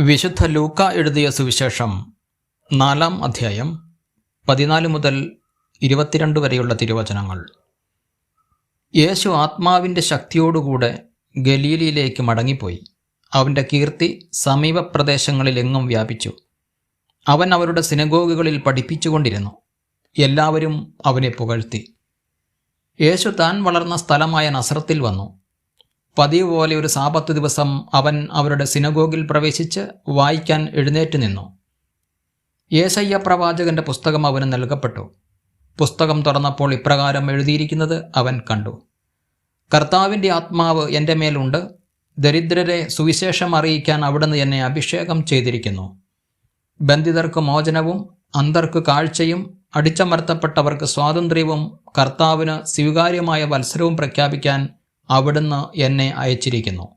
വിശുദ്ധ ലൂക്ക എഴുതിയ സുവിശേഷം നാലാം അധ്യായം പതിനാല് മുതൽ ഇരുപത്തിരണ്ട് വരെയുള്ള തിരുവചനങ്ങൾ. യേശു ആത്മാവിന്റെ ശക്തിയോടുകൂടെ ഗലീലിയിലേക്ക് മടങ്ങിപ്പോയി. അവന്റെ കീർത്തി സമീപ പ്രദേശങ്ങളിലെങ്ങും വ്യാപിച്ചു. അവൻ അവരുടെ സിനഗോഗുകളിൽ പഠിപ്പിച്ചുകൊണ്ടിരുന്നു. എല്ലാവരും അവനെ പുകഴ്ത്തി. യേശു താൻ വളർന്ന സ്ഥലമായ നസ്രത്തിൽ വന്നു. പതിവ് പോലെ ഒരു സാപത്ത് ദിവസം അവൻ അവരുടെ സിനഗോഗിൽ പ്രവേശിച്ച് വായിക്കാൻ എഴുന്നേറ്റ് നിന്നു. യേശയ്യ പ്രവാചകന്റെ പുസ്തകം അവന് നൽകപ്പെട്ടു. പുസ്തകം തുറന്നപ്പോൾ ഇപ്രകാരം എഴുതിയിരിക്കുന്നത് അവൻ കണ്ടു. കർത്താവിന്റെ ആത്മാവ് എന്റെ മേലുണ്ട്. ദരിദ്രരെ സുവിശേഷം അറിയിക്കാൻ അവിടുന്ന് എന്നെ അഭിഷേകം ചെയ്തിരിക്കുന്നു. ബന്ധിതർക്ക് മോചനവും അന്തർക്ക് കാഴ്ചയും അടിച്ചമർത്തപ്പെട്ടവർക്ക് സ്വാതന്ത്ര്യവും കർത്താവിന് സ്വീകാര്യമായ വത്സരവും പ്രഖ്യാപിക്കാൻ അവിടുന്ന് എന്നെ അയച്ചിരിക്കുന്നു.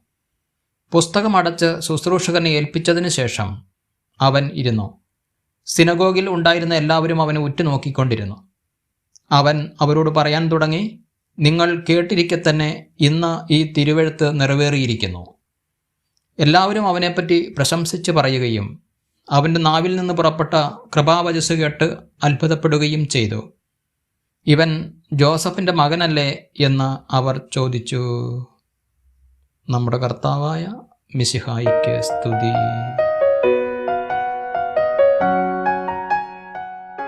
പുസ്തകമടച്ച് ശുശ്രൂഷകനെ ഏൽപ്പിച്ചതിന് ശേഷം അവൻ ഇരുന്നു. സിനഗോഗിൽ ഉണ്ടായിരുന്ന എല്ലാവരും അവനെ ഉറ്റുനോക്കിക്കൊണ്ടിരുന്നു. അവൻ അവരോട് പറയാൻ തുടങ്ങി നിങ്ങൾ കേട്ടിരിക്കെ തന്നെ ഇന്ന് ഈ തിരുവെഴുത്ത് നിറവേറിയിരിക്കുന്നു. എല്ലാവരും അവനെപ്പറ്റി പ്രശംസിച്ച് പറയുകയും അവന്റെ നാവിൽ നിന്ന് പുറപ്പെട്ട കൃപാവചസ് കേട്ട് അത്ഭുതപ്പെടുകയും ചെയ്തു. ഇവൻ ജോസഫിന്റെ മകനല്ലേ എന്ന് അവർ ചോദിച്ചു. നമ്മുടെ കർത്താവായ മിശിഹായിക്ക് സ്തുതി.